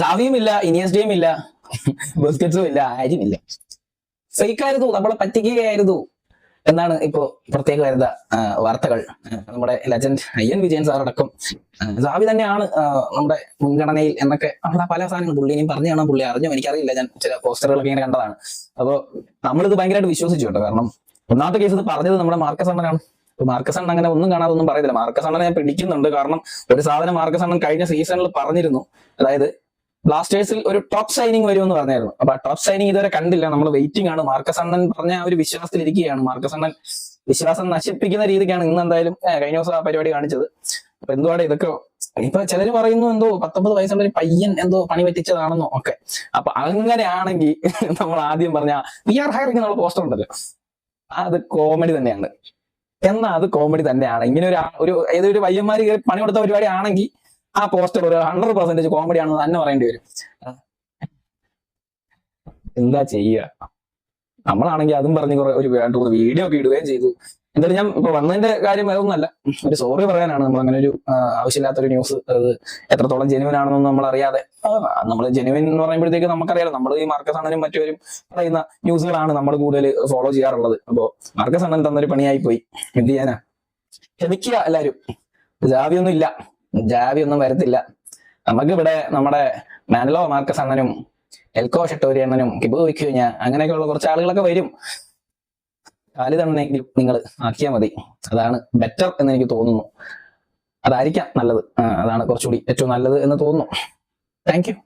സാവിയും ഇല്ല ഇനിയസ്ഡിയും ഇല്ല ബസ്കറ്റ്സും ഇല്ല ആരും ഇല്ല ഫേക്കായിരുന്നു നമ്മളെ പറ്റിക്കുകയായിരുന്നു എന്നാണ് ഇപ്പോ പ്രത്യേക വരുന്ന വാർത്തകൾ. നമ്മുടെ ലെജൻഡ് അയ്യൻ വിജയൻ സാറടക്കം സാവി തന്നെയാണ് നമ്മുടെ മുൻഗണനയിൽ എന്നൊക്കെ ഉള്ള പല സാധനങ്ങൾ പുള്ളി ഇനിയും പറഞ്ഞാണോ പുള്ളി അറിഞ്ഞോ? എനിക്കറിയില്ല. ഞാൻ ചില പോസ്റ്ററുകളൊക്കെ ഇങ്ങനെ കണ്ടതാണ്. അപ്പോ നമ്മളിത് ഭയങ്കരമായിട്ട് വിശ്വസിച്ചു കേട്ടോ. കാരണം ഒന്നാമത്തെ കേസ് പറഞ്ഞത് നമ്മുടെ മാർക്കസ് അണ്ണനാണ്. മാർക്കസ് അണ്ണൻ അങ്ങനെ ഒന്നും കാണാതെ ഒന്നും പറയത്തില്ല. മാർക്കസ് അണ്ണനെ ഞാൻ പിടിക്കുന്നുണ്ട്. കാരണം ഒരു സാധനം മാർക്കസ് അണ്ണൻ കഴിഞ്ഞ സീസണിൽ പറഞ്ഞിരുന്നു. അതായത് ബ്ലാസ്റ്റേഴ്സിൽ ഒരു ടോപ്പ് സൈനിങ് വരുമെന്ന് പറഞ്ഞായിരുന്നു. അപ്പൊ ആ ടോപ്പ് സൈനിങ് ഇതുവരെ കണ്ടില്ല. നമ്മൾ വെയിറ്റിംഗ് ആണ്. മാർക്കസ് അണ്ണൻ പറഞ്ഞ ആ ഒരു വിശ്വാസത്തിൽ ഇരിക്കുകയാണ് മാർക്കസ് അണ്ണൻ വിശ്വാസം നശിപ്പിക്കുന്ന രീതിക്കാണ് ഇന്ന് എന്തായാലും കഴിഞ്ഞ ദിവസം ആ പരിപാടി കാണിച്ചത്. അപ്പൊ എന്തുവാണ് ഇതൊക്കെ? ഇപ്പൊ ചിലര് പറയുന്നു എന്തോ പത്തൊമ്പത് വയസ്സുള്ള ഒരു പയ്യൻ എന്തോ പണി പറ്റിച്ചതാണെന്നോ ഒക്കെ. അപ്പൊ അങ്ങനെയാണെങ്കിൽ നമ്മൾ ആദ്യം പറഞ്ഞ വി ആർ ഹയറിംഗ് എന്നുള്ള പോസ്റ്റർ ഉണ്ടല്ലോ. അത് കോമഡി തന്നെയാണ്. എന്നാ അത് കോമഡി തന്നെയാണ്. ഇങ്ങനെ ഒരു ഏതൊരു പയ്യന്മാര് പണി കൊടുത്ത പരിപാടി ആണെങ്കിൽ ആ പോസ്റ്റർ ഒരു ഹൺഡ്രഡ് പെർസെന്റേജ് കോമഡി ആണെന്ന് തന്നെ പറയേണ്ടി വരും. എന്താ ചെയ്യുക? നമ്മളാണെങ്കിൽ അതും പറഞ്ഞ് കുറെ ഒരു രണ്ട് മൂന്ന് വീഡിയോ ഒക്കെ ഇടുകയും ചെയ്തു. എന്തായാലും ഞാൻ ഇപ്പൊ വന്നതിന്റെ കാര്യം അതൊന്നല്ല ഒരു സോറി പറയാനാണ്. നമ്മൾ അങ്ങനെ ഒരു ആവശ്യമില്ലാത്ത ആവശ്യമില്ലാത്തൊരു ന്യൂസ് അത് എത്രത്തോളം ജെനുവൻ ആണെന്നൊന്നും നമ്മൾ അറിയാതെ നമ്മൾ ജെനുവൻ എന്ന് പറയുമ്പോഴത്തേക്ക് നമുക്കറിയാലോ. നമ്മൾ ഈ മാർക്കസ് അണ്ണനും മറ്റവരും പറയുന്ന ന്യൂസുകളാണ് നമ്മൾ കൂടുതൽ ഫോളോ ചെയ്യാറുള്ളത്. അപ്പോ മാർക്കസ് അണ്ണൻ തന്നൊരു പണിയായി പോയി എന്ത് ചെയ്യാനാ? ക്ഷമിക്കുക എല്ലാരും ജാതിയൊന്നും ഇല്ല ജാവി ഒന്നും വരത്തില്ല. നമുക്ക് ഇവിടെ നമ്മുടെ മാനലോ മാർക്കസ് അണ്ണനും എൽക്കോ ഷട്ടോരി അണ്ണനും കിബു വിക്കുഞ്ഞ അങ്ങനെയൊക്കെയുള്ള കുറച്ച് ആളുകളൊക്കെ വരും. കാലി തന്നെങ്കിലും നിങ്ങൾ ആക്കിയാൽ മതി. അതാണ് ബെറ്റർ എന്ന് എനിക്ക് തോന്നുന്നു. അതായിരിക്കാം നല്ലത്. അതാണ് കുറച്ചുകൂടി ഏറ്റവും നല്ലത് എന്ന് തോന്നുന്നു. താങ്ക്